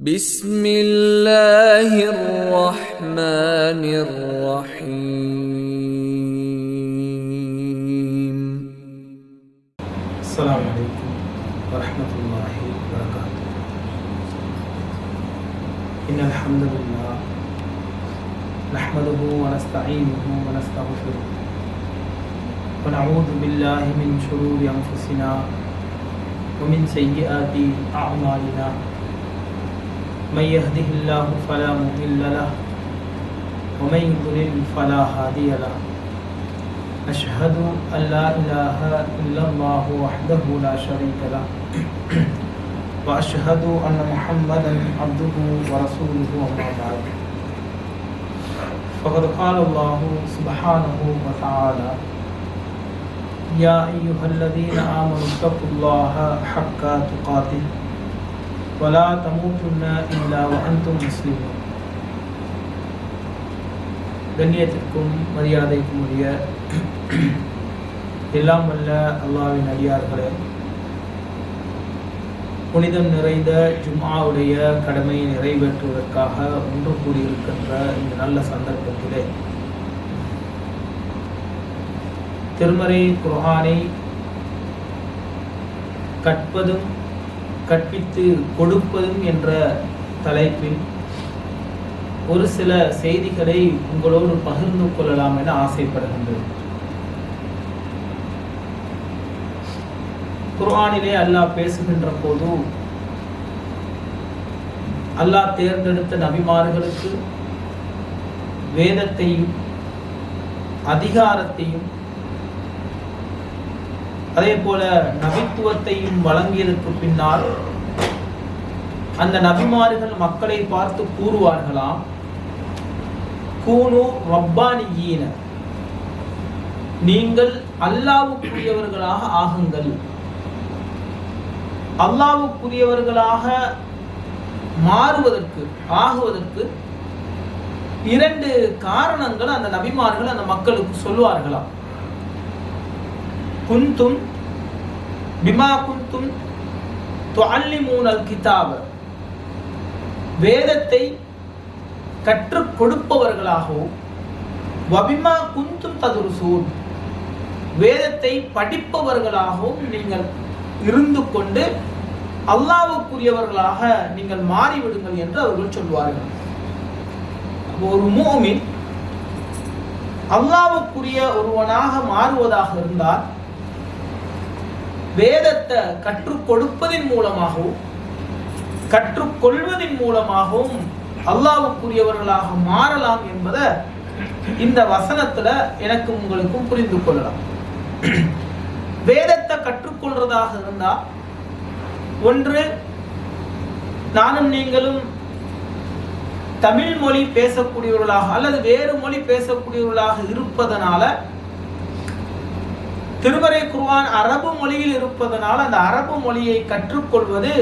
بسم الله الرحمن الرحيم. السلام عليكم ورحمة الله وبركاته. إن الحمد لله نحمده ونستعينه ونستغفره. ونعوذ بالله من شرور أنفسنا ومن سيئات أعمالنا. من يهده الله فلا مضل له ومن يضلل فلا هادي له. أشهد أن لا إله إلا الله وحده لا شريك له وأشهد أن محمدا عبده ورسوله وما بعد. فقد قال الله سبحانه وتعالى يا أيها الذين آمنوا اتقوا الله حق تقاته ولا تموتن إلا وأنتم مسلمون கண்ணியத்திற்கும் மரியாதைக்கும் உரிய எல்லாம் வல்ல அல்லாவின் அடியார்களே புனிதம் நிறைந்த ஜும்ஆவுடைய கடமையை நிறைவேற்றுவதற்காக ஒன்று கூடியிருக்கின்ற இந்த நல்ல சந்தர்ப்பத்திலே திருமறை குர்ஆனை கற்பதும் கற்பித்து கொடுப்பதும் என்ற தலைப்பில் ஒரு சில செய்திகளை உங்களோடு பகிர்ந்து கொள்ளலாம் என ஆசைப்படுகின்றது. குர்ஆனிலே அல்லாஹ் பேசுகின்ற போது அல்லாஹ் தேர்ந்தெடுத்த நபிமார்களுக்கு வேதத்தையும் அதிகாரத்தையும் அதே போல நபித்துவத்தையும் வழங்கியதற்கு பின்னால் அந்த நபிமார்கள் மக்களை பார்த்து கூறுவார்களாம் கூனு ரப்பானியீன நீங்கள் அல்லாவுக்குரியவர்களாக ஆகுங்கள். அல்லாவுக்குரியவர்களாக மாறுவதற்கு ஆகுவதற்கு இரண்டு காரணங்கள் அந்த நபிமார்கள் அந்த மக்களுக்கு சொல்லுவார்களாம். குந்தும் பிமா குந்தும் துஅல்லிமூனல் கிதாப வேதத்தை கற்றுக் கொடுப்பவர்களாகவும் வபிமா குந்தும் ததுருசூன். வேதத்தை படிப்பவர்களாகவும் நீங்கள் இருந்து கொண்டு அல்லாவுக்குரியவர்களாக நீங்கள் மாறிவிடுங்கள் என்று அவர்கள் சொல்வார்கள். ஒரு மூமின் அல்லாவுக்குரிய ஒருவனாக மாறுவதாக இருந்தால் வேதத்தை கற்றுக் கொடுப்பதின் மூலமாகவும் கற்றுக்கொள்வதின் மூலமாகவும் அல்லாவுக்குரியவர்களாக மாறலாம் என்பதை இந்த வசனத்துல எனக்கு உங்களுக்கும் புரிந்து கொள்ளலாம். வேதத்தை கற்றுக்கொள்றதாக இருந்தா ஒன்று நானும் நீங்களும் தமிழ் மொழி பேசக்கூடியவர்களாக அல்லது வேறு மொழி பேசக்கூடியவர்களாக இருப்பதனால திருமறை குர்வான் அரபு மொழியில் இருப்பதனால் அந்த அரபு மொழியை கற்றுக்கொள்வது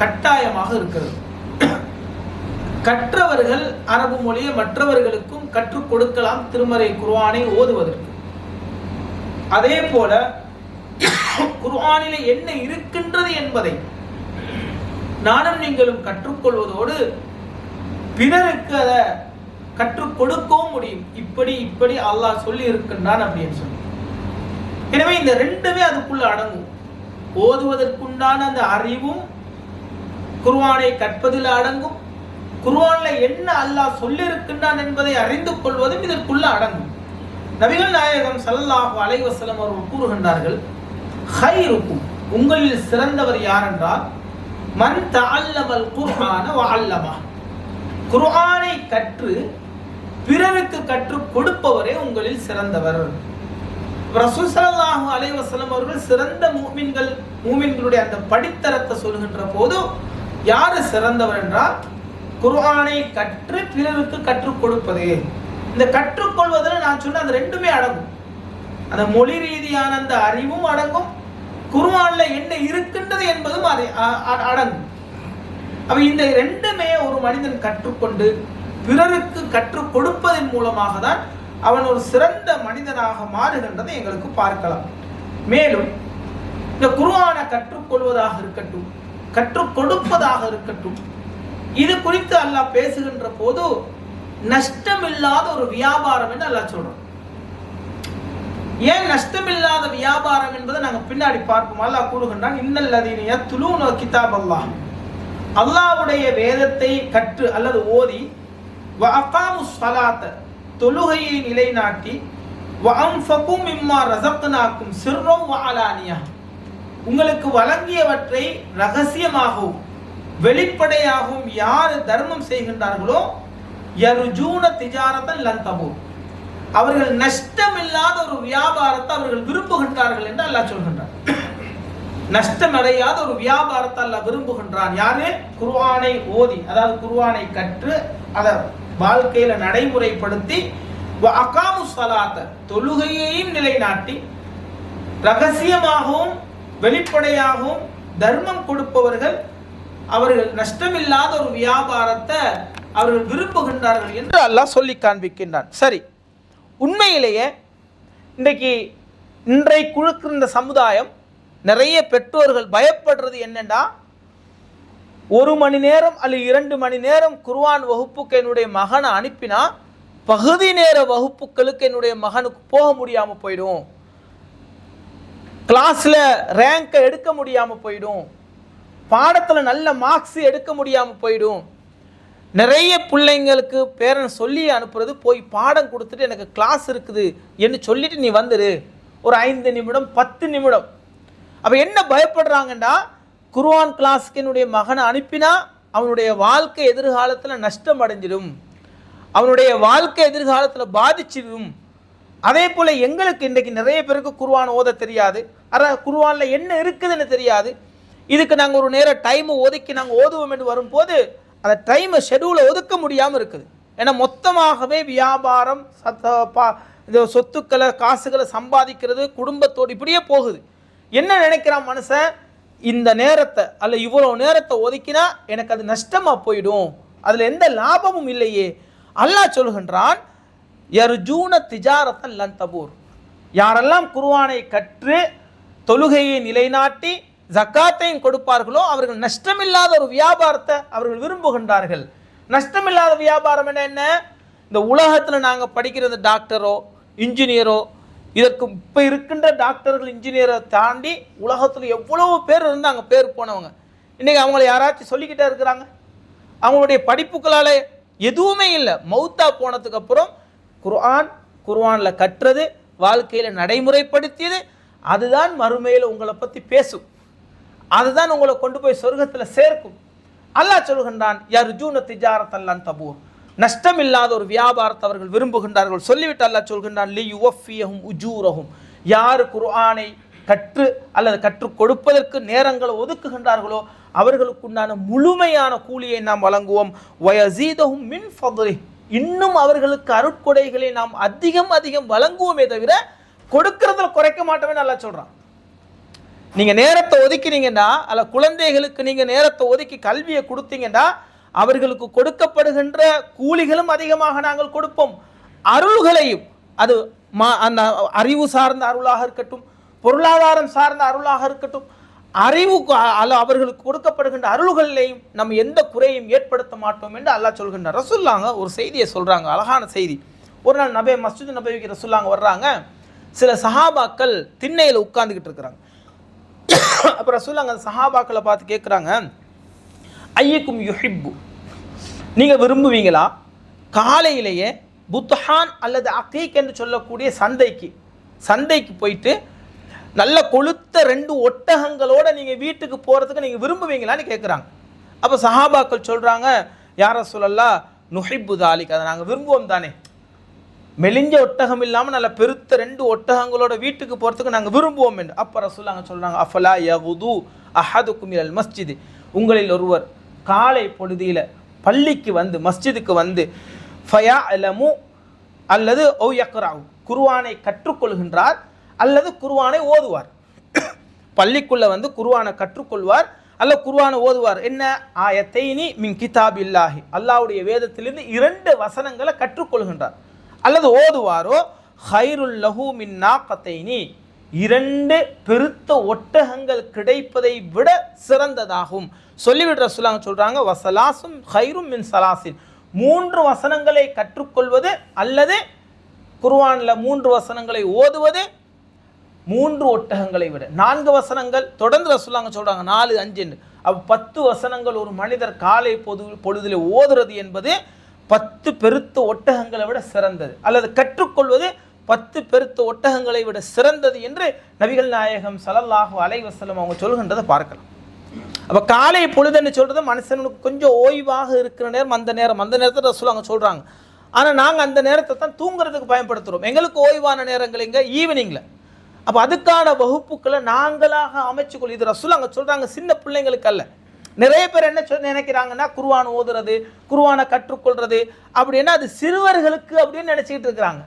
கட்டாயமாக இருக்கிறது. கற்றவர்கள் அரபு மொழியை மற்றவர்களுக்கும் கற்றுக் கொடுக்கலாம் திருமறை குர்வானை ஓதுவதற்கு. அதே போல குர்ஆனிலே என்ன இருக்கின்றது என்பதை நானும் நீங்களும் கற்றுக்கொள்வதோடு பிறருக்கு அதை கற்றுக் கொடுக்கவும் முடியும். இப்படி இப்படி அல்லாஹ் சொல்லி இருக்கின்றான் அப்படின்னு சொல்லி. எனவே இந்த ரெண்டுமே அதுக்குள்ள அடங்கும். ஓதுவதற்குண்டான அந்த அறிவும் குர்ஆனை கற்பதில் அடங்கும். குர்ஆன்ல என்ன அல்லாஹ் சொல்லியிருக்கின்றான் என்பதை அறிந்து கொள்வதும் இதற்குள்ள அடங்கும். நபிகள் நாயகம் சல்லாஹு அலைவசலம் அவர்கள் கூறுகின்றார்கள் ஹைருக்கும் உங்களில் சிறந்தவர் யார் என்றால் மன் தாழ்லமல் குர்ஆன வ அல்லமா குர்ஆனை கற்று பிறருக்கு கற்றுக் கொடுப்பவரே உங்களில் சிறந்தவர். ரசூசலாஹு ஸல்லல்லாஹு அவர்கள் சிறந்த மூமின்கள் மூமின்களுடைய அந்த படித்தரத்தை சொல்கின்ற போது யார் சிறந்தவர் என்றால் குர்ஆனை கற்று பிறருக்கு கற்றுக் கொடுப்பது. இந்த கற்றுக்கொள்வதில் நான் சொன்ன அந்த ரெண்டுமே அடங்கும். அந்த மொழி ரீதியான அந்த அறிவும் அடங்கும் குர்ஆன்ல என்ன இருக்கின்றது என்பதும் அதை அடங்கும். அப்ப இந்த ரெண்டுமே ஒரு மனிதன் கற்றுக்கொண்டு பிறருக்கு கற்றுக் கொடுப்பதன் மூலமாக தான் அவன் ஒரு சிறந்த மனிதனாக மாறுகின்றதை எங்களுக்கு பார்க்கலாம். மேலும் இந்த குருவானை கற்றுக்கொள்வதாக இருக்கட்டும் கற்றுக் கொடுப்பதாக இருக்கட்டும் இது குறித்து அல்லாஹ் பேசுகின்ற போது நஷ்டமில்லாத ஒரு வியாபாரம் என்று அல்லாஹ் சொல்றோம் ஏன் நஷ்டமில்லாத வியாபாரம் என்பதை நாங்க பின்னாடி பார்ப்போம். அல்லாஹ் கூறுகின்றான் இன்னல்லதீன துலூனோ கிதாப் அல்லாஹ் அல்லாவுடைய வேதத்தை கற்று அல்லது ஓதி வ அகாமு தொழுகையை நிலைநாட்டி வ இம்மா ரசப்தனாக்கும் ரஸக்னாக்கும் சிர்ரம் உங்களுக்கு வழங்கியவற்றை ரகசியமாகவும் வெளிப்படையாகவும் யார் தர்மம் செய்கின்றார்களோ யருஜூன திஜாரத்தன் லந்தபோ அவர்கள் நஷ்டமில்லாத ஒரு வியாபாரத்தை அவர்கள் விரும்புகின்றார்கள் என்று அல்லாஹ் சொல்கின்றார் நஷ்டம் அடையாத ஒரு வியாபாரத்தை அல்லாஹ் விரும்புகின்றான். யாரு? குர்வானை ஓதி அதாவது குர்வானை கற்று அதை வாழ்க்கையில நடைமுறைப்படுத்தி வ அகாமு சலாத்த தொழுகையையும் நிலைநாட்டி ரகசியமாகவும் வெளிப்படையாகவும் தர்மம் கொடுப்பவர்கள் அவர்கள் நஷ்டமில்லாத ஒரு வியாபாரத்தை அவர்கள் விரும்புகின்றார்கள் என்று அல்லாஹ் சொல்லி காண்பிக்கின்றான். சரி உண்மையிலேயே இன்றைக்கு இன்றைக்கு இருக்கிற சமுதாயம் நிறைய பெற்றோர்கள் பயப்படுறது என்னென்னா ஒரு மணி நேரம் அல்லது இரண்டு மணி நேரம் குர்வான் வகுப்புக்கு என்னுடைய மகனை அனுப்பினா பகுதி நேர வகுப்புகளுக்கு என்னுடைய மகனுக்கு போக முடியாமல் போயிடும். கிளாஸில் ரேங்கை எடுக்க முடியாமல் போயிடும். பாடத்தில் நல்ல மார்க்ஸ் எடுக்க முடியாமல் போயிடும். நிறைய பிள்ளைங்களுக்கு பேரன் சொல்லி அனுப்புறது போய் பாடம் கொடுத்துட்டு எனக்கு கிளாஸ் இருக்குது. என்று சொல்லிட்டு நீ வந்துடு ஒரு ஐந்து நிமிடம் பத்து நிமிடம். அப்போ என்ன பயப்படுறாங்கன்னா குர்ஆன் கிளாஸ்க்கு என்னுடைய மகனை அனுப்பினா அவனுடைய வாழ்க்கை எதிர்காலத்தில் நஷ்டம் அடைஞ்சிடும் அவனுடைய வாழ்க்கை எதிர்காலத்தில் பாதிச்சிடும். அதே போல் எங்களுக்கு இன்றைக்கு நிறைய பேருக்கு குர்வான் ஓத தெரியாது. அதான் குர்வானில் என்ன இருக்குதுன்னு தெரியாது. இதுக்கு நாங்கள் ஒரு நேரம் டைமை ஒதுக்கி நாங்கள் ஓதுவோம் என்று வரும்போது அந்த டைமை ஷெடியூலை ஒதுக்க முடியாமல் இருக்குது. ஏன்னா மொத்தமாகவே வியாபாரம் சத்த பா இது சொத்துக்களை காசுகளை சம்பாதிக்கிறது குடும்பத்தோடு இப்படியே போகுது. என்ன நினைக்கிறான் மனுஷன்? இந்த நேரத்தை அல்ல இவ்வளோ நேரத்தை ஒதுக்கினா எனக்கு அது நஷ்டமாக போயிடும். அதில் எந்த லாபமும் இல்லையே. அல்லாஹ் சொல்கின்றான் யர்ஜூன திஜாரத்தன் லன் தபூர். யாரெல்லாம் குருவானை கற்று தொழுகையை நிலைநாட்டி ஜக்காத்தையும் கொடுப்பார்களோ அவர்கள் நஷ்டமில்லாத ஒரு வியாபாரத்தை அவர்கள் விரும்புகின்றார்கள். நஷ்டமில்லாத வியாபாரம் என்ன? என்ன இந்த உலகத்தில் நாங்கள் படிக்கிறது டாக்டரோ இன்ஜினியரோ இதற்கு இப்போ இருக்கின்ற டாக்டர்கள் இன்ஜினியரை தாண்டி உலகத்தில் எவ்வளோ பேர் இருந்தாங்க பேர் போனவங்க? இன்றைக்கி அவங்கள யாராச்சும் சொல்லிக்கிட்டே இருக்கிறாங்க? அவங்களுடைய படிப்புகளால் எதுவுமே இல்லை. மௌத்தா போனதுக்கு அப்புறம் குர்ஆன் குர்ஆனில் கற்றது வாழ்க்கையில் நடைமுறைப்படுத்தியது அதுதான் மறுமையில் உங்களை பற்றி பேசும். அதுதான் உங்களை கொண்டு போய் சொர்க்கத்தில் சேர்க்கும். அல்லாஹ் சொல்கின்றான் யார் ஜூன திஜாரத்தல்லான் தபூர் நஷ்டம் இல்லாத ஒரு வியாபாரத்தை அவர்கள் விரும்புகின்றார்கள். சொல்லிவிட்டு அல்லா சொல்கின்றான் லி யுவஃபியகும் உஜூரகும் யார் குர்ஆனை கற்று அல்லது கற்றுக் கொடுப்பதற்கு நேரங்களை ஒதுக்குகின்றார்களோ அவர்களுக்குண்டான முழுமையான கூலியை நாம் வழங்குவோம். வயசீதகும் மின் ஃபதுரி இன்னும் அவர்களுக்கு அருட்கொடைகளை நாம் அதிகம் அதிகம் வழங்குவோமே தவிர கொடுக்கறதுல குறைக்க மாட்டோமே நல்லா சொல்கிறான் நீங்கள் நேரத்தை ஒதுக்கினீங்கன்னா அல்ல குழந்தைகளுக்கு நீங்கள் நேரத்தை ஒதுக்கி கல்வியை கொடுத்தீங்கன்னா அவர்களுக்கு கொடுக்கப்படுகின்ற கூலிகளும் அதிகமாக நாங்கள் கொடுப்போம். அருள்களையும் அது மா அந்த அறிவு சார்ந்த அருளாக இருக்கட்டும் பொருளாதாரம் சார்ந்த அருளாக இருக்கட்டும் அறிவு அவர்களுக்கு கொடுக்கப்படுகின்ற அருள்களிலேயும் நம்ம எந்த குறையும் ஏற்படுத்த மாட்டோம் என்று அல்லாஹ் சொல்கின்ற ரசுல்லாங்க ஒரு செய்தியை சொல்கிறாங்க அழகான செய்தி. ஒரு நாள் நபே மஸ்ஜித் நபவிக்கு ரசுல்லாங்க வர்றாங்க. சில சஹாபாக்கள் திண்ணையில் உட்காந்துக்கிட்டு இருக்கிறாங்க. அப்புறம் ரசுல்லாங்க அந்த சஹாபாக்களை பார்த்து கேட்குறாங்க ஐயக்கும் யுஹிப்பு. நீங்கள் விரும்புவீங்களா? காலையிலேயே புத்ஹான் அல்லது அகீக் என்று சொல்லக்கூடிய சந்தைக்கு சந்தைக்கு போயிட்டு நல்ல கொளுத்த ரெண்டு ஒட்டகங்களோட நீங்கள் வீட்டுக்கு போகிறதுக்கு நீங்கள் விரும்புவீங்களான்னு கேட்குறாங்க அப்போ சஹாபாக்கள் சொல்கிறாங்க யார சொல்லலாம் நுஹிப்பு தாலிக். அதை நாங்கள் விரும்புவோம் தானே. மெலிஞ்ச ஒட்டகம் இல்லாமல் நல்ல பெருத்த ரெண்டு ஒட்டகங்களோட வீட்டுக்கு போகிறதுக்கு நாங்கள் விரும்புவோம் என்று. அப்போ ரசூலாங்க சொல்கிறாங்க அஃபலா யகுது அஹது இலல் மஸ்ஜிது. உங்களில் ஒருவர் காலை பொழுதியில் பள்ளிக்கு வந்து மஸ்ஜிதுக்கு வந்து ஃபயா அலமு அல்லது ஓ யக்ராவு குருவானை கற்றுக்கொள்கின்றார் அல்லது குருவானை ஓதுவார். பள்ளிக்குள்ளே வந்து குருவானை கற்றுக்கொள்வார் அல்ல குருவானை ஓதுவார். என்ன? ஆயத்தைனி மின் கிதாப் இல்லாஹி அல்லாவுடைய வேதத்திலிருந்து இரண்டு வசனங்களை கற்றுக்கொள்கின்றார். அல்லது ஓதுவாரோ? ஹைருல் லஹூ மின் நாக்கத்தைனி. இரண்டு பெருத்த ஒட்டகங்கள் கிடைப்பதை விட சிறந்ததாகும். சொல்லிவிடுற சொல்லாங்க சொல்றாங்க வசலாசும் ஹைரும் மின் சலாசின். மூன்று வசனங்களை கற்றுக்கொள்வது அல்லது குர்வானில் மூன்று வசனங்களை ஓதுவது மூன்று ஒட்டகங்களை விட. நான்கு வசனங்கள் தொடர்ந்து ரசுல்லாங்க சொல்கிறாங்க நாலு அஞ்சுன்னு அப்போ பத்து வசனங்கள் ஒரு மனிதர் காலை பொது பொழுதில் ஓதுறது என்பது பத்து பெருத்த ஒட்டகங்களை விட சிறந்தது. அல்லது கற்றுக்கொள்வது பத்து பெருத்த ஒட்டகங்களை விட சிறந்தது என்று நபிகள் நாயகம் சலல்லாஹு அலைவசலம் அவங்க சொல்கின்றதை பார்க்கலாம். அப்போ காலை பொழுதுன்னு சொல்கிறது மனுஷனுக்கு கொஞ்சம் ஓய்வாக இருக்கிற நேரம் அந்த நேரம் அந்த நேரத்தை ரசூலாங்க சொல்கிறாங்க ஆனால் நாங்கள் அந்த நேரத்தை தான் தூங்குறதுக்கு பயன்படுத்துகிறோம் எங்களுக்கு ஓய்வான நேரங்கள் இங்கே ஈவினிங்கில் அப்போ அதுக்கான வகுப்புகளை நாங்களாக அமைச்சுக்கொள் இது ரசூல் அங்கே சொல்கிறாங்க சின்ன பிள்ளைங்களுக்கு அல்ல. நிறைய பேர் என்ன சொல் நினைக்கிறாங்கன்னா குருவான் ஓதுறது குருவானை கற்றுக்கொள்வது அப்படின்னா அது சிறுவர்களுக்கு அப்படின்னு நினச்சிக்கிட்டு இருக்கிறாங்க.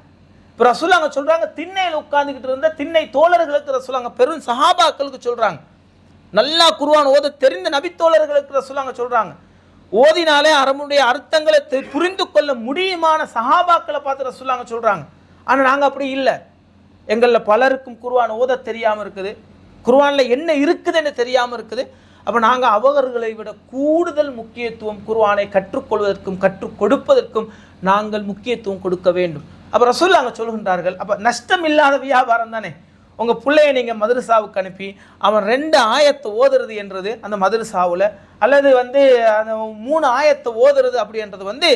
இப்போ ரசூல் அங்கே சொல்கிறாங்க திண்ணையில் உட்காந்துக்கிட்டு இருந்த திண்ணை தோழர்களுக்கு ரசூல் அங்கே பெரும் சஹாபாக்களுக்கு சொல்கிறாங்க நல்லா குருவான் ஓத தெரிந்த நபித்தோழர்களுக்கு ரசூல் அங்கே சொல்கிறாங்க ஓதினாலே அரமுடைய அர்த்தங்களை புரிந்து கொள்ள முடியுமான சஹாபாக்களை பார்த்து சொல்லுவாங்க சொல்கிறாங்க ஆனால் நாங்கள் அப்படி இல்லை. எங்களில் பலருக்கும் குருவான் ஓத தெரியாமல் இருக்குது. குருவானில் என்ன இருக்குதுன்னு தெரியாமல் இருக்குது. அப்போ நாங்கள் அவர்களை விட கூடுதல் முக்கியத்துவம் குருவானை கற்றுக்கொள்வதற்கும் கற்றுக் கொடுப்பதற்கும் நாங்கள் முக்கியத்துவம் கொடுக்க வேண்டும். அப்ப ரசூல்லாங்க சொல்கின்றார்கள் அப்போ நஷ்டம் இல்லாத வியாபாரம் தானே? உங்கள் பிள்ளைய நீங்கள் மதுரசாவுக்கு அனுப்பி அவன் ரெண்டு ஆயத்தை ஓதுறது என்றது அந்த மதுரசாவில் அல்லது வந்து அந்த மூணு ஆயத்தை ஓதுறது அப்படின்றது வந்து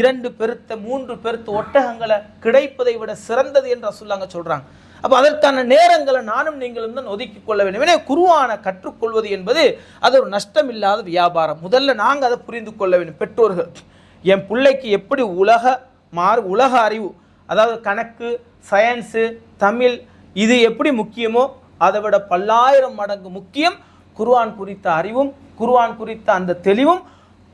இரண்டு பெருத்த மூன்று பெருத்த ஒட்டகங்களை கிடைப்பதை விட சிறந்தது என்று சொல்லாங்க சொல்கிறாங்க அப்போ அதற்கான நேரங்களை நானும் நீங்களும் தான் ஒதுக்கி கொள்ள வேண்டும். எனவே குருவான கற்றுக்கொள்வது என்பது அது ஒரு நஷ்டம் இல்லாத வியாபாரம். முதல்ல நாங்கள் அதை புரிந்து கொள்ள வேண்டும். பெற்றோர்கள் என் பிள்ளைக்கு எப்படி உலக மாறு உலக அறிவு அதாவது கணக்கு சயின்ஸு தமிழ் இது எப்படி முக்கியமோ அதை விட பல்லாயிரம் மடங்கு முக்கியம் குர்வான் குறித்த அறிவும் குர்வான் குறித்த அந்த தெளிவும்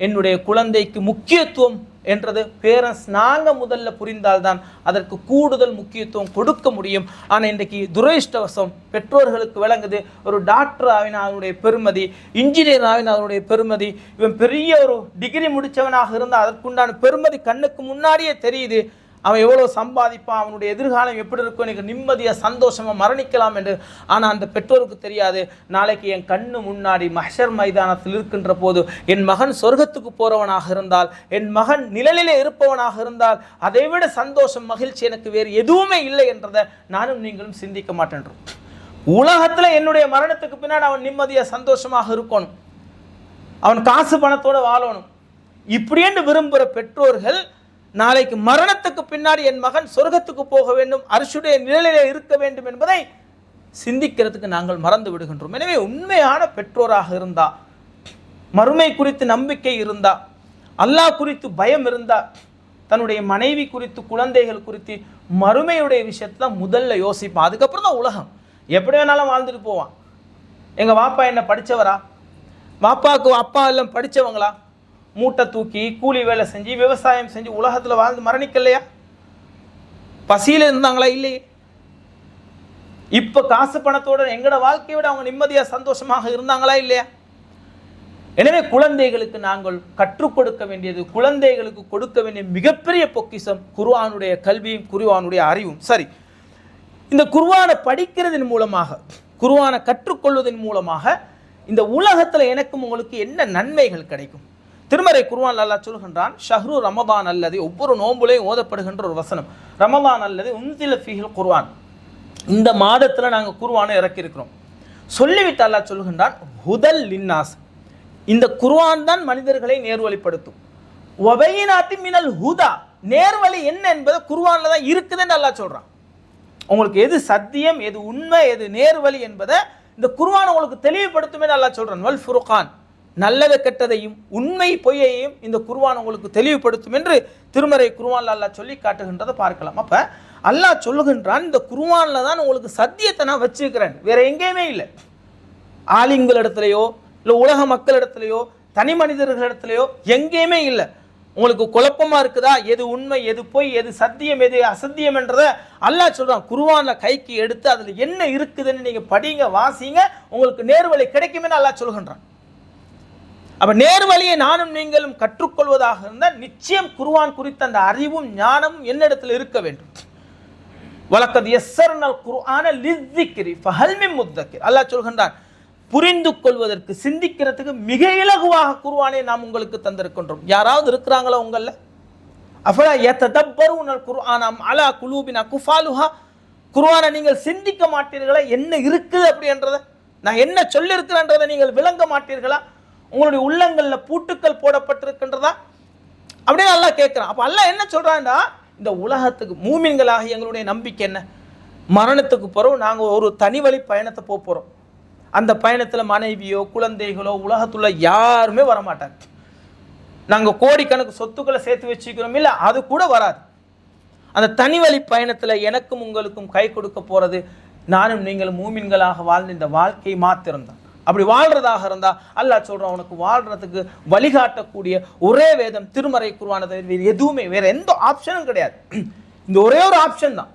என்னுடைய குழந்தைக்கு முக்கியத்துவம் என்றது பேரண்ட்ஸ் நாங்கள் முதல்ல புரிந்தால்தான் அதற்கு கூடுதல் முக்கியத்துவம் கொடுக்க முடியும். ஆனால் இன்றைக்கு துரதிருஷ்டவசம் பெற்றோர்களுக்கு விளங்குது. ஒரு டாக்டர் ஆவின அவனுடைய பெருமதி இன்ஜினியர் ஆவின் அவனுடைய பெருமதி இவன் பெரிய ஒரு டிகிரி முடித்தவனாக இருந்தால் அதற்குண்டான பெருமதி கண்ணுக்கு முன்னாடியே தெரியுது. அவன் எவ்வளோ சம்பாதிப்பான் அவனுடைய எதிர்காலம் எப்படி இருக்கும் எனக்கு நிம்மதியாக சந்தோஷமாக மரணிக்கலாம் என்று. ஆனால் அந்த பெற்றோருக்கு தெரியாது. நாளைக்கு என் கண்ணு முன்னாடி மஹர் மைதானத்தில் இருக்கின்ற போது என் மகன் சொர்க்கத்துக்கு போறவனாக இருந்தால் என் மகன் நிழலிலே இருப்பவனாக இருந்தால் அதைவிட சந்தோஷம் மகிழ்ச்சி எனக்கு வேறு எதுவுமே இல்லை என்றதை நானும் நீங்களும் சிந்திக்க மாட்டேன்றோம். உலகத்துல என்னுடைய மரணத்துக்கு பின்னாடி அவன் நிம்மதியாக சந்தோஷமாக இருக்கணும். அவன் காசு பணத்தோட வாழணும். இப்படின்னு விரும்புகிற பெற்றோர்கள் நாளைக்கு மரணத்துக்கு பின்னாடி என் மகன் சொர்க்கத்துக்கு போக வேண்டும் அரசுடைய நிழலிலே இருக்க வேண்டும் என்பதை சிந்திக்கிறதுக்கு நாங்கள் மறந்து விடுகின்றோம். எனவே உண்மையான பெற்றோராக இருந்தா மறுமை குறித்து நம்பிக்கை இருந்தா அல்லாஹ் குறித்து பயம் இருந்தா தன்னுடைய மனைவி குறித்து குழந்தைகள் குறித்து மறுமையுடைய விஷயத்தை தான் முதல்ல யோசிப்பான். அதுக்கப்புறம் தான் உலகம். எப்படி வேணாலும் வாழ்ந்துட்டு போவான். எங்கள் வாப்பா என்ன படித்தவரா வாப்பாவுக்கு அப்பா எல்லாம் படித்தவங்களா மூட்டை தூக்கி கூலி வேலை செஞ்சு விவசாயம் செஞ்சு உலகத்தில் வாழ்ந்து மரணிக்கலையா? பசியில இருந்தாங்களா இல்லையே? இப்போ காசு பணத்தோட எங்களோட வாழ்க்கையை விட அவங்க நிம்மதியாக சந்தோஷமாக இருந்தாங்களா இல்லையா? எனவே குழந்தைகளுக்கு நாங்கள் கற்றுக் கொடுக்க வேண்டியது குழந்தைகளுக்கு கொடுக்க வேண்டிய மிகப்பெரிய பொக்கிஷம் குருவானுடைய கல்வியும் குருவானுடைய அறிவும். சரி இந்த குருவானை படிக்கிறதன் மூலமாக குருவானை கற்றுக்கொள்வதன் மூலமாக இந்த உலகத்தில் எனக்கும் உங்களுக்கு என்ன நன்மைகள் கிடைக்கும்? திருமறை குருவான் அல்லா சொல்கின்றான் ஷஹ்ரு ரமதான் அல்லது ஒவ்வொரு நோம்புலையும் ஓதப்படுகின்ற ஒரு வசனம். ரமதான் அல்லது உந்தில ஃபீஹில் குர்வான் இந்த மாதத்தில் நாங்கள் குர்வானை இறக்கியிருக்கிறோம். சொல்லிவிட்டு அல்லா சொல்கின்றான் ஹுதல் லின்னாஸ். இந்த குர்வான் தான் மனிதர்களை நேர்வழிப்படுத்தும். ஒபையினாத்தி மினல் ஹுதா. நேர்வழி என்ன என்பது குர்வானில் தான் இருக்குதுன்னு நல்லா சொல்கிறான் உங்களுக்கு எது சத்தியம் எது உண்மை எது நேர்வழி என்பதை இந்த குர்ஆன் உங்களுக்கு தெளிவுபடுத்துமே நல்லா சொல்கிறான் வல் ஃபுர்கான். நல்லது கெட்டதையும் உண்மை பொய்யையும் இந்த குருவான் உங்களுக்கு தெளிவுபடுத்தும் என்று திருமறை குர்ஆன்ல அல்லாஹ் சொல்லி காட்டுகின்றதை பார்க்கலாம். அப்போ அல்லாஹ் சொல்லுகின்றான் இந்த குருவானில் தான் உங்களுக்கு சத்தியத்தை நான் வச்சுருக்கிறேன். வேற எங்கேயுமே இல்லை. ஆலிம்கள் இடத்துலையோ இல்லை உலக மக்கள் இடத்துலையோ தனி மனிதர்கள் இடத்துலையோ எங்கேயுமே இல்லை. உங்களுக்கு குழப்பமா இருக்குதா? எது உண்மை எது பொய் எது சத்தியம் எது அசத்தியம் என்றதை அல்லாஹ் சொல்கிறான் குருவானில் கைக்கு எடுத்து அதில் என்ன இருக்குதுன்னு நீங்கள் படிங்க வாசிங்க உங்களுக்கு நேர்வழி கிடைக்குமே அல்லாஹ் சொல்கின்றான் அப்ப நேர்வழியை நானும் நீங்களும் கற்றுக்கொள்வதாக இருந்தால் நிச்சயம் குருவான் குறித்த அந்த அறிவும் ஞானமும் என்னிடத்தில் இருக்க வேண்டும். வழக்கது எஸ்ஸர்னல் குர்ஆன லிஸ்ஸிக்ரி ஃபஹல்மி மின் முத்தக்கிர். அல்லாஹ் சொல்கின்றான் புரிந்து கொள்வதற்கு சிந்திக்கிறதுக்கு மிக இலகுவாக குருவானை நாம் உங்களுக்கு தந்திருக்கின்றோம். யாராவது இருக்கிறாங்களா உங்களில்? அஃபலா யததப்பருனல் குர்ஆனம் அலா குலூபினா குஃபாலுஹா? குருவானை நீங்கள் சிந்திக்க மாட்டீர்களா? என்ன இருக்குது அப்படின்றத நான் என்ன சொல்லியிருக்கிறேன்றதை நீங்கள் விளங்க மாட்டீர்களா? உங்களுடைய உள்ளங்களில் பூட்டுக்கள் போடப்பட்டிருக்கின்றதா? அப்படின்னு நல்லா கேட்குறான். அப்போ அல்ல என்ன சொல்கிறான்டா இந்த உலகத்துக்கு மூமின்களாக எங்களுடைய நம்பிக்கை என்ன? மரணத்துக்கு பிறகு நாங்கள் ஒரு தனி வழி பயணத்தை போக போகிறோம் அந்த பயணத்தில் மனைவியோ குழந்தைகளோ உலகத்துள்ள யாருமே வரமாட்டாங்க. நாங்கள் கோடிக்கணக்கு சொத்துக்களை சேர்த்து வச்சுக்கிறோம். இல்லை அது கூட வராது. அந்த தனி வழி பயணத்தில் எனக்கும் உங்களுக்கும் கை கொடுக்க போகிறது நானும் நீங்கள் மூமின்களாக வாழ்ந்த இந்த வாழ்க்கை மாத்திரம்தான். அப்படி வாழ்றதாக இருந்தா அல்லாஹ் சொல்றான் உனக்கு வாழ்றதுக்கு வழிகாட்டக்கூடிய ஒரே வேதம் திருமறை குருவானது வேறு எதுவுமே வேற எந்த ஆப்ஷனும் கிடையாது. இந்த ஒரே ஒரு ஆப்ஷன் தான்.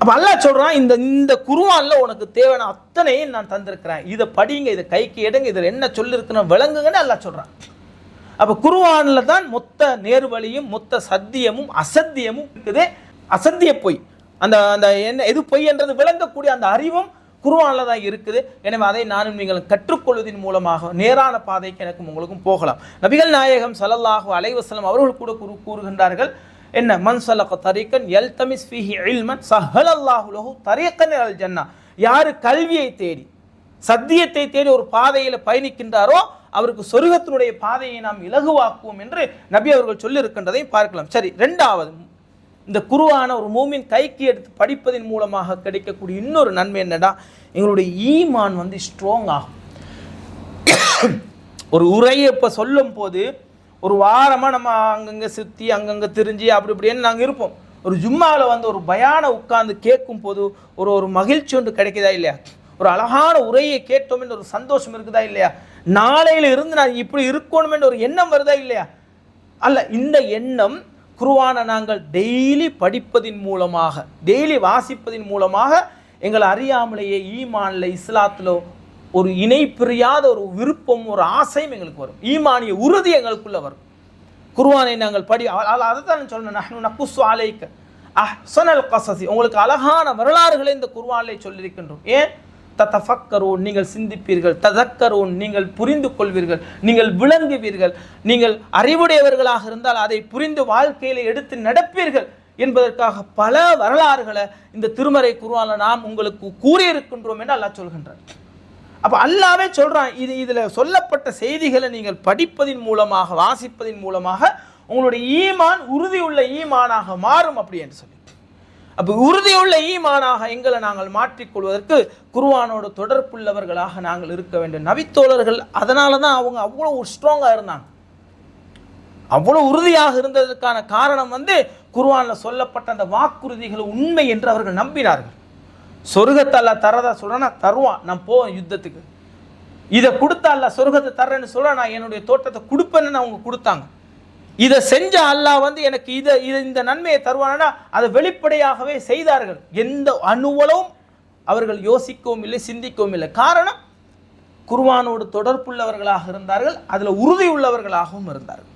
அப்ப அல்லாஹ் சொல்றான் இந்த இந்த குருவான்ல உனக்கு தேவையான அத்தனையும் நான் தந்திருக்கிறேன். இதை படிங்க இதை கைக்கு எடுங்க இதில் என்ன சொல்லிருக்கணும் விளங்குங்கன்னு அல்லாஹ் சொல்றான். அப்ப குருவானில் தான் மொத்த நேர்வழியும் மொத்த சத்தியமும் அசத்தியமும் இருக்குது. அசத்திய பொய். அந்த அந்த என்ன எது பொய் என்றது விளங்கக்கூடிய அந்த அறிவும் குருவானில் தான் இருக்குது. எனவே அதை நானும் நீங்கள் கற்றுக்கொள்வதன் மூலமாக நேரான பாதைக்கு எனக்கும் உங்களுக்கும் போகலாம். நபிகள் நாயகம் ஸல்லல்லாஹு அலைவசலம் அவர்கள் கூட குரு கூறுகின்றார்கள் என்ன? மன் சலக தரீக்கன் எல் தமிஸ் ஃபிஹி இல்மன் சஹலல்லாஹு லஹு தரீக்கன் அல் ஜன்னா. யார் கல்வியை தேடி சத்தியத்தை தேடி ஒரு பாதையில் பயணிக்கின்றாரோ அவருக்கு சொர்க்கத்தினுடைய பாதையை நாம் இலகுவாக்குவோம் என்று நபி அவர்கள் சொல்லியிருக்கின்றதையும் பார்க்கலாம். சரி ரெண்டாவது இந்த குருவான ஒரு மூமின் கைக்கு எடுத்து படிப்பதன் மூலமாக கிடைக்கக்கூடிய இன்னொரு நன்மை என்னடா எங்களுடைய ஈமான் வந்து ஸ்ட்ராங் ஆகும். ஒரு உரையை இப்போ சொல்லும் போது ஒரு வாரமாக நம்ம அங்கங்கே சுற்றி அங்கங்கே திரிஞ்சு அப்படி இப்படின்னு நாங்கள் இருப்போம். ஒரு ஜும்மாவில் வந்து ஒரு பயான உட்கார்ந்து கேட்கும் போது ஒரு ஒரு மகிழ்ச்சி ஒன்று கிடைக்குதா இல்லையா? ஒரு அழகான உரையை கேட்டோம்னு ஒரு சந்தோஷம் இருக்குதா இல்லையா? நாளையில இருந்து நான் இப்படி இருக்கணும்னு ஒரு எண்ணம் வருதா இல்லையா? அல்ல இந்த எண்ணம் குருவானை நாங்கள் டெய்லி படிப்பதின் மூலமாக டெய்லி வாசிப்பதின் மூலமாக எங்களை அறியாமலேயே ஈமான்ல இஸ்லாத்தில் ஒரு இணை பிரியாத ஒரு விருப்பம் ஒரு ஆசையும் எங்களுக்கு வரும். ஈமானிய உறுதி எங்களுக்குள்ள வரும். குருவானை நாங்கள் படி அதை தான் சொல்லணும் நஹ்னு நக்குசு அலைக்க அஹ்சனல் கசசி. உங்களுக்கு அழகான வரலாறுகளை இந்த குர்ஆனிலே சொல்லியிருக்கின்றோம். ஏன்? ததஃபக்கரோன் நீங்கள் சிந்திப்பீர்கள். ததக்கரோன் நீங்கள் புரிந்து கொள்வீர்கள் நீங்கள் விளங்குவீர்கள். நீங்கள் அறிவுடையவர்களாக இருந்தால் அதை புரிந்து வாழ்க்கையில் எடுத்து நடப்பீர்கள் என்பதற்காக பல வரலாறுகளை இந்த திருமறை குருவான நாம் உங்களுக்கு கூறியிருக்கின்றோம் என்று அல்லாஹ் சொல்கின்றார் அப்போ அல்லாவே சொல்கிறான் இது இதில் சொல்லப்பட்ட செய்திகளை நீங்கள் படிப்பதின் மூலமாக வாசிப்பதின் மூலமாக உங்களுடைய ஈமான் உறுதியுள்ள ஈமானாக மாறும் அப்படி என்று சொல்லி. அப்போ உறுதியுள்ள ஈமானாக எங்களை நாங்கள் மாற்றிக்கொள்வதற்கு குருவானோட தொடர்புள்ளவர்களாக நாங்கள் இருக்க வேண்டும். நபித்தோழர்கள் அதனால தான் அவங்க அவ்வளோ ஸ்ட்ராங்காக இருந்தாங்க. அவ்வளோ உறுதியாக இருந்ததற்கான காரணம் வந்து குருவானில் சொல்லப்பட்ட அந்த வாக்குறுதிகளை உண்மை என்று அவர்கள் நம்பினார்கள். சொர்க்கத்தை அல்லாஹ் தரதா சொல்றேன்னா தருவான். நான் போவேன் யுத்தத்துக்கு. இதை கொடுத்தா அல்ல சொர்க்கத்தை தர்றேன்னு சொல்ல நான் என்னுடைய தோட்டத்தை கொடுப்பேன்னு அவங்க கொடுத்தாங்க. இதை செஞ்ச அல்லாஹ் வந்து எனக்கு இதை இதை இந்த நன்மையை தருவானா? அதை வெளிப்படையாகவே செய்தார்கள். எந்த அணுவலும் அவர்கள் யோசிக்கவும் இல்லை சிந்திக்கவும் இல்லை. காரணம் குர்வானோடு தொடர்புள்ளவர்களாக இருந்தார்கள் அதில் உறுதி உள்ளவர்களாகவும் இருந்தார்கள்.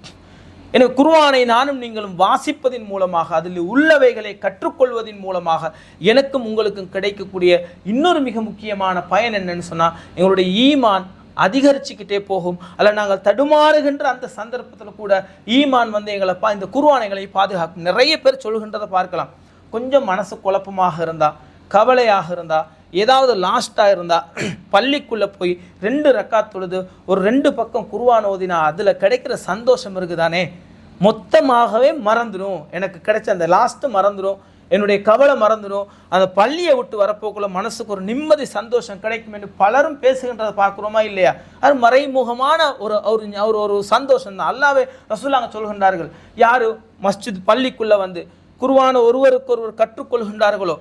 எனவே குர்வானை நானும் நீங்களும் வாசிப்பதின் மூலமாக அதில் உள்ளவைகளை கற்றுக்கொள்வதின் மூலமாக எனக்கும் உங்களுக்கும் கிடைக்கக்கூடிய இன்னொரு மிக முக்கியமான பயன் என்னன்னு சொன்னால் எங்களுடைய ஈமான் அதிகரிச்சுக்கிட்டே போகும். அல்ல நாங்கள் தடுமாறுகின்ற அந்த சந்தர்ப்பத்தில் கூட ஈமான் வந்து எங்களை பா இந்த குருவானைகளை பாதுகாக்கும். நிறைய பேர் சொல்கின்றதை பார்க்கலாம். கொஞ்சம் மனசு குழப்பமாக இருந்தால் கவலையாக இருந்தால் ஏதாவது லாஸ்ட்டாக இருந்தால் பள்ளிக்குள்ளே போய் ரெண்டு ரக்காத் தொழுது ஒரு ரெண்டு பக்கம் குருவான் ஓதினா அதில் கிடைக்கிற சந்தோஷம் இருக்குதானே? மொத்தமாகவே மறந்துடும் எனக்கு கிடைச்ச அந்த லாஸ்ட்டு மறந்துடும் என்னுடைய கவலை மறந்துடும். அந்த பள்ளியை விட்டு வரப்போக்குள்ள மனசுக்கு ஒரு நிம்மதி சந்தோஷம் கிடைக்கும் என்று பலரும் பேசுகின்றதை பார்க்குறோமா இல்லையா? அது மறைமுகமான ஒரு ஒரு ஒரு ஒரு சந்தோஷம் தான். அல்லாவே ரசூலாங்க சொல்கின்றார்கள் யார் மஸ்ஜித் பள்ளிக்குள்ளே வந்து குருவான ஒருவருக்கு ஒருவர் கற்றுக்கொள்கின்றார்களோ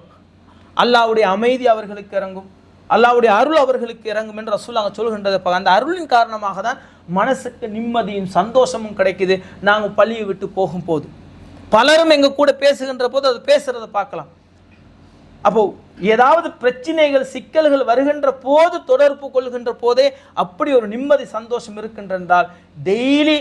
அல்லாவுடைய அமைதி அவர்களுக்கு இறங்கும் அல்லாவுடைய அருள் அவர்களுக்கு இறங்கும் என்று ரசூலாங்க சொல்கின்றது. அந்த அருளின் காரணமாக தான் மனசுக்கு நிம்மதியும் சந்தோஷமும் கிடைக்குது. நாங்கள் பள்ளியை விட்டு போகும்போது பலரும் எங்கள் கூட பேசுகின்ற போது அது பேசுகிறத பார்க்கலாம். அப்போ ஏதாவது பிரச்சனைகள் சிக்கல்கள் வருகின்ற போது தொடர்பு கொள்கின்ற போதே அப்படி ஒரு நிம்மதி சந்தோஷம் இருக்கின்றால் டெய்லி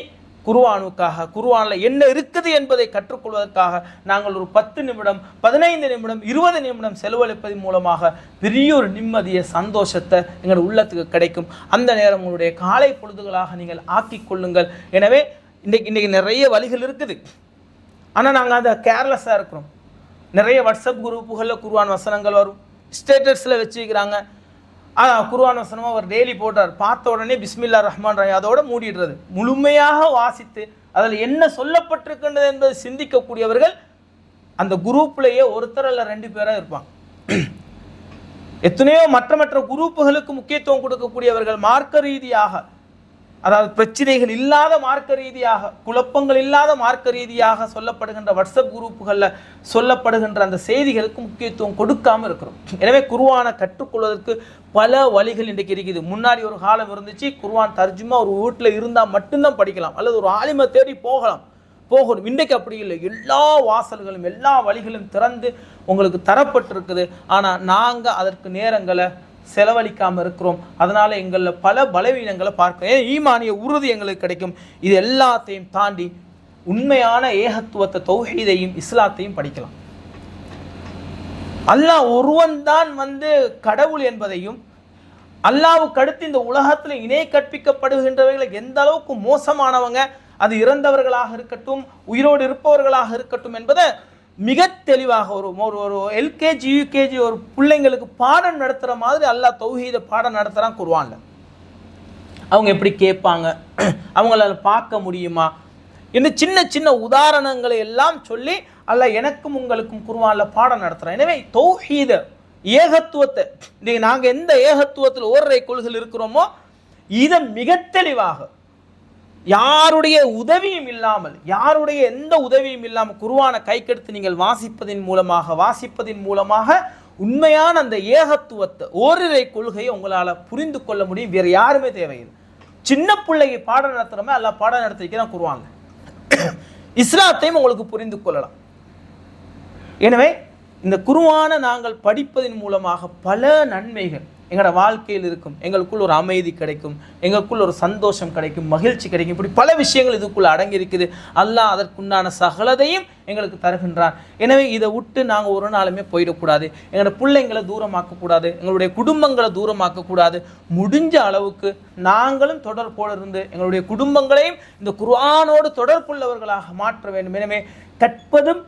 குருவானுக்காக குருவானில் என்ன இருக்குது என்பதை கற்றுக்கொள்வதற்காக நாங்கள் ஒரு பத்து நிமிடம் பதினைந்து நிமிடம் இருபது நிமிடம் செலவழிப்பதன் மூலமாக பெரிய ஒரு நிம்மதியை சந்தோஷத்தை எங்கள் உள்ளத்துக்கு கிடைக்கும். அந்த நேரம் உங்களுடைய காலை பொழுதுகளாக நீங்கள் ஆக்கிக் கொள்ளுங்கள். எனவே இன்றைக்கு இன்றைக்கி நிறைய வழிகள் இருக்குது. ஆனால் நாங்கள் அதை கேர்லெஸ்ஸாக இருக்கிறோம். நிறைய வாட்ஸ்அப் குரூப்புகளில் குருவான் வசனங்கள் வரும். ஸ்டேட்டஸில் வச்சுக்கிறாங்க குருவான் வசனமாக அவர் டெய்லி போட்டார் பார்த்த உடனே பிஸ்மில்லா ரஹ்மான் ரஹீம் அதோட மூடிடுறது. முழுமையாக வாசித்து அதில் என்ன சொல்லப்பட்டிருக்கின்றது என்பதை சிந்திக்கக்கூடியவர்கள் அந்த குரூப்லேயே ஒருத்தர் அல்ல ரெண்டு பேராக இருப்பாங்க. எத்தனையோ மற்ற மற்ற குரூப்புகளுக்கு முக்கியத்துவம் கொடுக்கக்கூடியவர்கள் மார்க்க ரீதியாக அதாவது பிரச்சனைகள் இல்லாத மார்க்க ரீதியாக குழப்பங்கள் இல்லாத மார்க்க ரீதியாக சொல்லப்படுகின்ற வாட்ஸ்அப் குரூப்புகளில் சொல்லப்படுகின்ற அந்த செய்திகளுக்கு முக்கியத்துவம் கொடுக்காமல் இருக்கிறோம். எனவே குருவானை கற்றுக்கொள்வதற்கு பல வழிகள் இன்றைக்கு இருக்குது. முன்னாடி ஒரு காலம் இருந்துச்சு குருவான் தர்ஜுமா ஒரு வீட்டில் இருந்தால் மட்டும்தான் படிக்கலாம். அல்லது ஒரு ஆலிமை தேடி போகலாம். போகணும். இன்றைக்கு அப்படி இல்லை. எல்லா வாசல்களும் எல்லா வழிகளும் திறந்து உங்களுக்கு தரப்பட்டிருக்குது. ஆனால் நாங்கள் அதற்கு நேரங்களை செலவழிக்காமல் இருக்கிறோம். அதனால் எங்களில் பல பலவீனங்களை பார்க்க ஏன்? ஈமானிய உறுதி எங்களுக்கு கிடைக்கும். இது எல்லாத்தையும் தாண்டி உண்மையான ஏகத்துவத்தை தௌஹீதையும் இஸ்லாத்தையும் படிக்கலாம். அல்லாஹ் ஒருவன் தான் வந்து கடவுள் என்பதையும் அல்லாவுக்கு அடுத்து இந்த உலகத்தில் இணை கற்பிக்கப்படுகின்றவைகள் எந்த அளவுக்கு மோசமானவங்க அது இறந்தவர்களாக இருக்கட்டும் உயிரோடு இருப்பவர்களாக இருக்கட்டும் என்பதை மிக தெளிவாக ஒரு ஒரு ஒரு எல்கேஜி யூகேஜி ஒரு பிள்ளைங்களுக்கு பாடம் நடத்துகிற மாதிரி அல்லாஹ் தௌஹீத பாடம் நடத்துகிறான் குர்ஆன்ல. அவங்க எப்படி கேட்பாங்க? அவங்களால பார்க்க முடியுமா? இந்த சின்ன சின்ன உதாரணங்களை எல்லாம் சொல்லி அல்ல எனக்கும் உங்களுக்கும் குர்ஆன்ல பாடம் நடத்துகிறேன் எனவே தௌஹீத ஏகத்துவத்தை இன்றைக்கி நாங்கள் எந்த ஏகத்துவத்தில் ஓரரை கொள்கையில் இருக்கிறோமோ இதை மிக தெளிவாக யாருடைய உதவியும் இல்லாமல் யாருடைய எந்த உதவியும் இல்லாமல் குருவான கைக்கெடுத்து நீங்கள் வாசிப்பதின் மூலமாக வாசிப்பதின் மூலமாக உண்மையான அந்த ஏகத்துவத்தை ஓரிரை கொள்கையை உங்களால் புரிந்து கொள்ள முடியும். வேறு யாருமே தேவையில்லை. சின்ன பிள்ளைக்கு பாடம் நடத்துகிறோமே எல்லாம் பாடம் நடத்திக்க தான் குருவாங்க இஸ்லாத்தையும் உங்களுக்கு புரிந்து கொள்ளலாம். எனவே இந்த குருவான நாங்கள் படிப்பதன் மூலமாக பல நன்மைகள் எங்களோட வாழ்க்கையில் இருக்கும் எங்களுக்குள் ஒரு அமைதி கிடைக்கும் எங்களுக்குள் ஒரு சந்தோஷம் கிடைக்கும் மகிழ்ச்சி கிடைக்கும். இப்படி பல விஷயங்கள் இதுக்குள்ளே அடங்கியிருக்குது. அல்லாஹ் அதற்குண்டான சகலதையும் எங்களுக்கு தருகின்றார் எனவே இதை விட்டு நாங்கள் ஒரு நாளுமே போயிடக்கூடாது. எங்களோட பிள்ளைங்களை தூரமாக்கக்கூடாது. எங்களுடைய குடும்பங்களை தூரமாக்கக்கூடாது. முடிஞ்ச அளவுக்கு நாங்களும் தொடர்போடு இருந்து எங்களுடைய குடும்பங்களையும் இந்த குர்ஆனோடு தொடர்புள்ளவர்களாக மாற்ற வேண்டும். எனவே கற்பதும்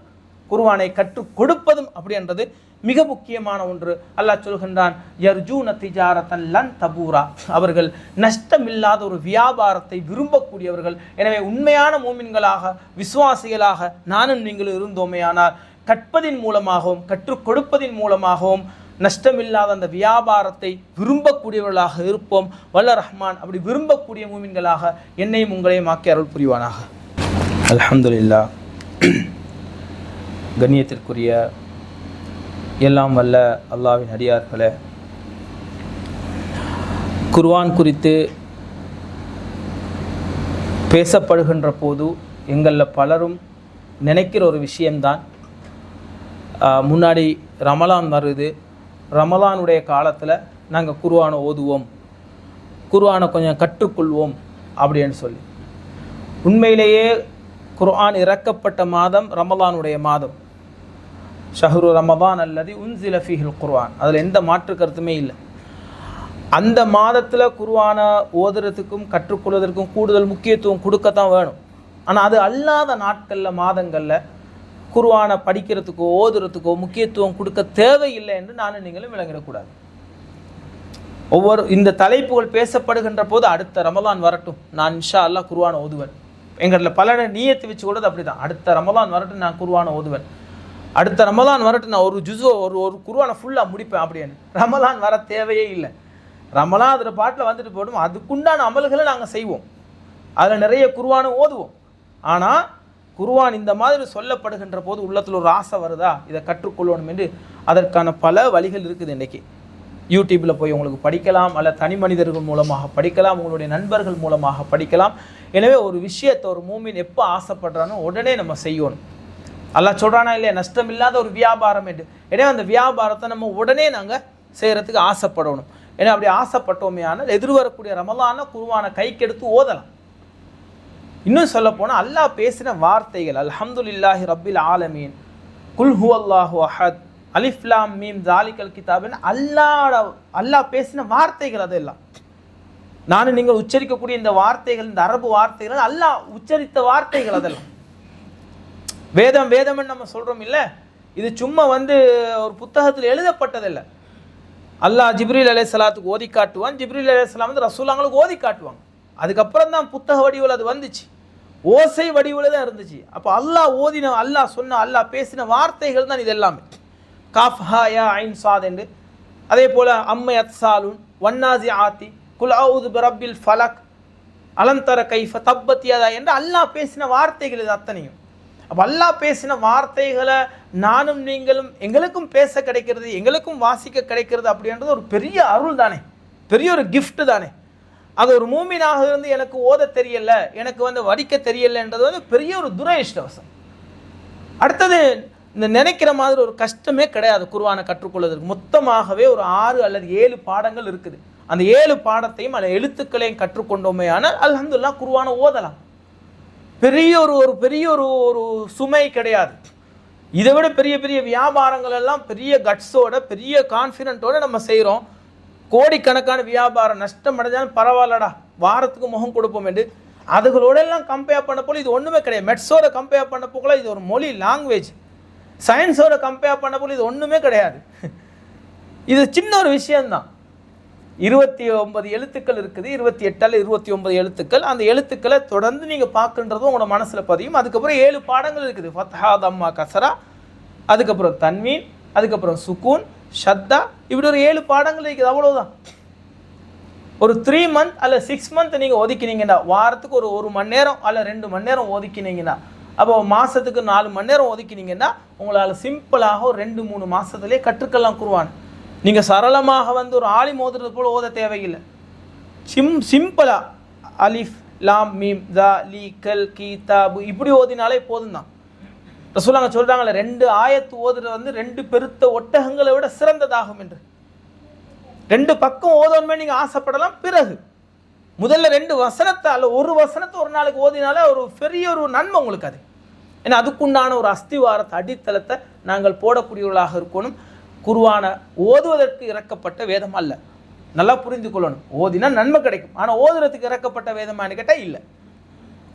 குர்வானை கற்றுக் கொடுப்பதும் அப்படின்றது மிக முக்கியமான ஒன்று. அல்லாஹ் சொல்கின்றான் யர்ஜூன திஜாரத்தன் லன் தபூரா. அவர்கள் நஷ்டமில்லாத ஒரு வியாபாரத்தை விரும்பக்கூடியவர்கள். எனவே உண்மையான மூமின்களாக விசுவாசிகளாக நானும் நீங்களும் இருந்தோமேயானால் கற்பதின் மூலமாகவும் கற்றுக் கொடுப்பதின் மூலமாகவும் நஷ்டமில்லாத அந்த வியாபாரத்தை விரும்பக்கூடியவர்களாக இருப்போம். வல்ல ரஹ்மான் அப்படி விரும்பக்கூடிய மூமின்களாக என்னையும் உங்களையும் ஆக்கி அருள் புரிவானாக. அலமதுல்லா கண்ணியத்திற்குரிய எல்லாம் வல்ல அல்லாவின் அடியார்களே. குர்வான் குறித்து பேசப்படுகின்ற போது எங்களில் பலரும் நினைக்கிற ஒரு விஷயம்தான் முன்னாடி ரமலான் வருது. ரமலானுடைய காலத்தில் நாங்கள் குருவானை ஓதுவோம். குருவானை கொஞ்சம் கற்றுக்கொள்வோம் அப்படின்னு சொல்லி. உண்மையிலேயே குர்ஆன் இறக்கப்பட்ட மாதம் ரமலானுடைய மாதம். ஷஹ்ரு ரமதான் அல்லது உன்சில ஃபீஹில் குர்வான் அதில் எந்த மாற்று கருத்துமே இல்லை. அந்த மாதத்தில் குர்ஆனை ஓதுறதுக்கும் கற்றுக்கொள்வதற்கும் கூடுதல் முக்கியத்துவம் கொடுக்கத்தான் வேணும். ஆனால் அது அல்லாத நாட்களில் மாதங்களில் குர்ஆனை படிக்கிறதுக்கோ ஓதுறதுக்கோ முக்கியத்துவம் கொடுக்க தேவையில்லை என்று நானும் நீங்களும் விளங்கிடக்கூடாது. ஒவ்வொரு இந்த தலைப்புகள் பேசப்படுகின்ற போது அடுத்த ரமலான் வரட்டும். நான் இன்ஷா அல்லாஹ் குருவான ஓதுவேன். எங்களில் பலரை நீயத்து வச்சு கூட அப்படி தான் அடுத்த ரமலான் வரட்டும் நான் குர்ஆனை ஓதுவேன். அடுத்த ரமலான் வரட்டும் நான் ஒரு ஜுசோ ஒரு ஒரு குருவானை ஃபுல்லாக முடிப்பேன் அப்படின்னு. ரமலான் வர தேவையே இல்லை. ரமலான் அதில் பாட்டில் வந்துட்டு போடும் அதுக்குண்டான அமல்களை நாங்கள் செய்வோம். அதில் நிறைய குருவானும் ஓதுவோம். ஆனால் குருவான் இந்த மாதிரி சொல்லப்படுகின்ற போது உள்ளத்தில் ஒரு ஆசை வருதா? இதை கற்றுக்கொள்ளணும் என்று அதற்கான பல வழிகள் இருக்குது இன்றைக்கி யூடியூப்பில் போய் உங்களுக்கு படிக்கலாம் அல்ல தனி மனிதர்கள் மூலமாக படிக்கலாம் உங்களுடைய நண்பர்கள் மூலமாக படிக்கலாம். எனவே ஒரு விஷயத்தை ஒரு மூமின் எப்போ ஆசைப்படுறானோ உடனே நம்ம செய்யணும். அல்லாஹ் சொல்கிறானா இல்லையா? நஷ்டம் இல்லாத ஒரு வியாபாரம் என்று. ஏன்னா அந்த வியாபாரத்தை நம்ம உடனே நாங்கள் செய்கிறதுக்கு ஆசைப்படணும். ஏன்னா அப்படி ஆசைப்பட்டோமே ஆனால் எதிர்வரக்கூடிய ரமலான குருவான கைக்கெடுத்து ஓதலாம். இன்னும் சொல்ல போனால் அல்லாஹ் பேசின வார்த்தைகள் அல்ஹம்துலில்லாஹி ரப்பில் ஆலமீன் குல் ஹு அல்லாஹு அஹத் அலிஃப்லாம் மீம் ஜாலிகல் கிதாபின் அல்லாட அல்லாஹ் பேசின வார்த்தைகள் அதெல்லாம். நானும் நீங்கள் உச்சரிக்கக்கூடிய இந்த வார்த்தைகள் இந்த அரபு வார்த்தைகள் அல்லாஹ் உச்சரித்த வார்த்தைகள் அதெல்லாம். வேதம் வேதம்னு நம்ம சொல்கிறோம் இல்லை? இது சும்மா வந்து ஒரு புத்தகத்தில் எழுதப்பட்டதில்லை. அல்லாஹ் ஜிப்ரீல் அலே சலாத்துக்கு ஓதி காட்டுவான் ஜிப்ரீல் அலே சலாம் வந்து ரசூலாங்களுக்கு ஓதி காட்டுவாங்க. அதுக்கப்புறம் தான் புத்தக வடிவில் அது வந்துச்சு. ஓசை வடிவில் தான் இருந்துச்சு. அப்போ அல்லாஹ் ஓதின அல்லாஹ் சொன்ன அல்லாஹ் பேசின வார்த்தைகள் தான் இது எல்லாமே காஃப் ஹாயா ஐன் சாத் என்று. அதே போல் அம்மை அத்சாலுன் வன்னாசி ஆத்தி குலாவுது பரப்பில் பிரபில் ஃபலக் அலந்தர கைஃப தப்பத்தியதா என்று அல்லாஹ் பேசின வார்த்தைகள் இது அத்தனையும். வல்லா பேசின வார்த்தைகளை நானும் நீங்களும் எங்களுக்கும் பேச கிடைக்கிறது எங்களுக்கும் வாசிக்க கிடைக்கிறது அப்படின்றது ஒரு பெரிய அருள் தானே. பெரிய ஒரு கிஃப்ட்டு தானே. அது ஒரு மூமினாக இருந்து எனக்கு ஓத தெரியல எனக்கு வந்து வடிக்க தெரியலன்றது வந்து பெரிய ஒரு துரதிருஷ்டவசம். அடுத்தது இந்த நினைக்கிற மாதிரி ஒரு கஷ்டமே கிடையாது குருவானை கற்றுக்கொள்வதற்கு. மொத்தமாகவே ஒரு ஆறு அல்லது ஏழு பாடங்கள் இருக்குது. அந்த ஏழு பாடத்தையும் அந்த எழுத்துக்களையும் கற்றுக்கொண்டோமே ஆனால் அல்ஹம்துலில்லாஹ் குருவானை ஓதலாம். பெரிய ஒரு ஒரு பெரிய ஒரு ஒரு சுமை கிடையாது. இதை விட பெரிய பெரிய வியாபாரங்கள் எல்லாம் பெரிய கட்ஸோட பெரிய கான்ஃபிடென்ட்டோட நம்ம செய்கிறோம் கோடிக்கணக்கான வியாபாரம் நஷ்டம் அடைஞ்சாலும் பரவாயில்லடா வாரத்துக்கு முகம் கொடுப்போம் என்று. அதுகளோட எல்லாம் கம்பேர் பண்ண போல இது ஒன்றுமே கிடையாது. மெட்ஸோட கம்பேர் பண்ண போல இது ஒரு மொழி லாங்குவேஜ் சயின்ஸோட கம்பேர் பண்ண போல இது ஒன்றுமே கிடையாது. இது சின்ன ஒரு விஷயம்தான். இருபத்தி ஒன்பது எழுத்துக்கள் இருக்குது. இருபத்தி எட்டால் இருபத்தி ஒன்பது எழுத்துக்கள். அந்த எழுத்துக்களை தொடர்ந்து நீங்கள் பார்க்குன்றதும் உங்களோட மனசில் பதியும். அதுக்கப்புறம் ஏழு பாடங்கள் இருக்குது. ஃபத்ஹா தம்மா கசரா. அதுக்கப்புறம் தன்மீன் அதுக்கப்புறம் சுக்கூன் ஷத்தா. இப்படி ஒரு ஏழு பாடங்கள் இருக்குது. அவ்வளோதான் ஒரு த்ரீ மந்த் அல்ல சிக்ஸ் மந்த் நீங்கள் ஒதுக்கினீங்கன்னா வாரத்துக்கு ஒரு ஒரு மணி நேரம் அல்ல ரெண்டு மணி நேரம் ஒதுக்கினீங்கன்னா அப்போ மாதத்துக்கு நாலு மணி நேரம் ஒதுக்கினீங்கன்னா உங்களால் சிம்பிளாக ஒரு ரெண்டு மூணு மாதத்துலேயே கற்றுக்கெல்லாம் குருவான். நீங்கள் சரளமாக வந்து ஒரு ஆளி மோதுறது போல் ஓத தேவையில்லை. சிம் சிம்பிளா. அலிஃப் லாம் மீம் தா லீ கல் கீ தாபு இப்படி ஓதினாலே போதும் தான் ரசூலாங்க சொல்கிறாங்களே ரெண்டு ஆயத்து ஓதுறது வந்து ரெண்டு பெருத்த ஒட்டகங்களை விட சிறந்ததாகும் என்று. ரெண்டு பக்கம் ஓதணுமே நீங்கள் ஆசைப்படலாம் பிறகு. முதல்ல ரெண்டு வசனத்தை அல்ல ஒரு வசனத்தை ஒரு நாளைக்கு ஓதினாலே ஒரு பெரிய ஒரு நன்மை உங்களுக்கு அது. ஏன்னா அதுக்குண்டான ஒரு அஸ்திவாரத்தை அடித்தளத்தை நாங்கள் போடக்கூடியவர்களாக இருக்கணும். குருவான ஓதுவதற்கு இறக்கப்பட்ட வேதம் அல்ல. நல்லா புரிந்து கொள்ளணும். ஓதினா நன்மை கிடைக்கும். ஆனால் ஓதுறதுக்கு இறக்கப்பட்ட வேதமானு கேட்டால் இல்லை.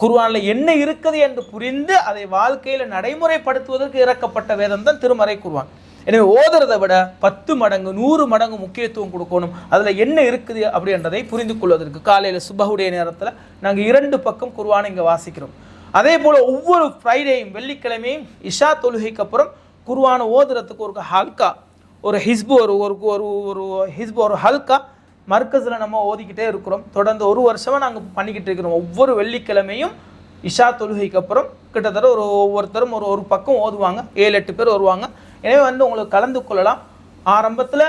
குருவானில் என்ன இருக்குது என்று புரிந்து அதை வாழ்க்கையில் நடைமுறைப்படுத்துவதற்கு இறக்கப்பட்ட வேதம் தான் திருமறை குருவான் எனவே ஓதுறதை விட பத்து மடங்கு நூறு மடங்கு முக்கியத்துவம் கொடுக்கணும். அதில் என்ன இருக்குது அப்படின்றதை புரிந்து கொள்வதற்கு காலையில் சுபகுடைய நேரத்தில் நாங்கள் இரண்டு பக்கம் குருவானை இங்கே வாசிக்கிறோம். அதே போல் ஒவ்வொரு ஃப்ரைடேயும் வெள்ளிக்கிழமையும் இஷா தொழுகைக்கு அப்புறம் குருவான ஓதுறதுக்கு ஒரு ஹல்கா ஒரு ஹிஸ்பு ஒரு ஒரு ஒரு ஒரு ஹிஸ்பு ஒரு ஹல்கா மர்க்கஸில் நம்ம ஓதிக்கிட்டே இருக்கிறோம். தொடர்ந்து ஒரு வருஷமாக நாங்கள் பண்ணிக்கிட்டு இருக்கிறோம். ஒவ்வொரு வெள்ளிக்கிழமையும் இஷா தொழுகைக்கு அப்புறம் கிட்டத்தட்ட ஒரு ஒவ்வொருத்தரும் ஒரு ஒரு பக்கம் ஓதுவாங்க. ஏழு எட்டு பேர் வருவாங்க. எனவே வந்து உங்களுக்கு கலந்து கொள்ளலாம். ஆரம்பத்தில்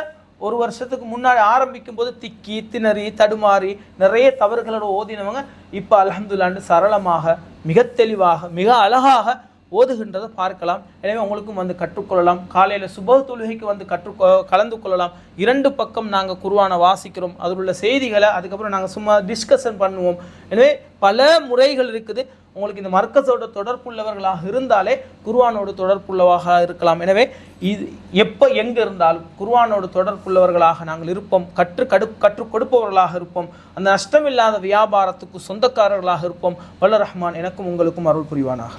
ஒரு வருஷத்துக்கு முன்னாடி ஆரம்பிக்கும் போது திக்கி திணறி தடுமாறி நிறைய தவறுகளோட ஓதினவங்க இப்போ அலமதுல்லாண்டு சரளமாக மிக தெளிவாக மிக அழகாக ஓதுகின்றதை பார்க்கலாம். எனவே உங்களுக்கும் வந்து கற்றுக்கொள்ளலாம். காலையில் சுப தொழுகைக்கு வந்து கற்று கலந்து கொள்ளலாம். இரண்டு பக்கம் நாங்கள் குருவானை வாசிக்கிறோம். அதில் உள்ள செய்திகளை அதுக்கப்புறம் நாங்கள் சும்மா டிஸ்கஷன் பண்ணுவோம். எனவே பல முறைகள் இருக்குது. உங்களுக்கு இந்த மர்க்கஸோட தொடர்புள்ளவர்களாக இருந்தாலே குருவானோடு தொடர்புள்ளவாக இருக்கலாம். எனவே இது எப்போ எங்கே இருந்தாலும் குருவானோடு தொடர்புள்ளவர்களாக நாங்கள் இருப்போம். கற்று கடு கற்றுக் கொடுப்பவர்களாக இருப்போம். அந்த நஷ்டமில்லாத வியாபாரத்துக்கு சொந்தக்காரர்களாக இருப்போம். வல்ல ரஹ்மான் எனக்கும் உங்களுக்கும் அருள் புரிவானாக.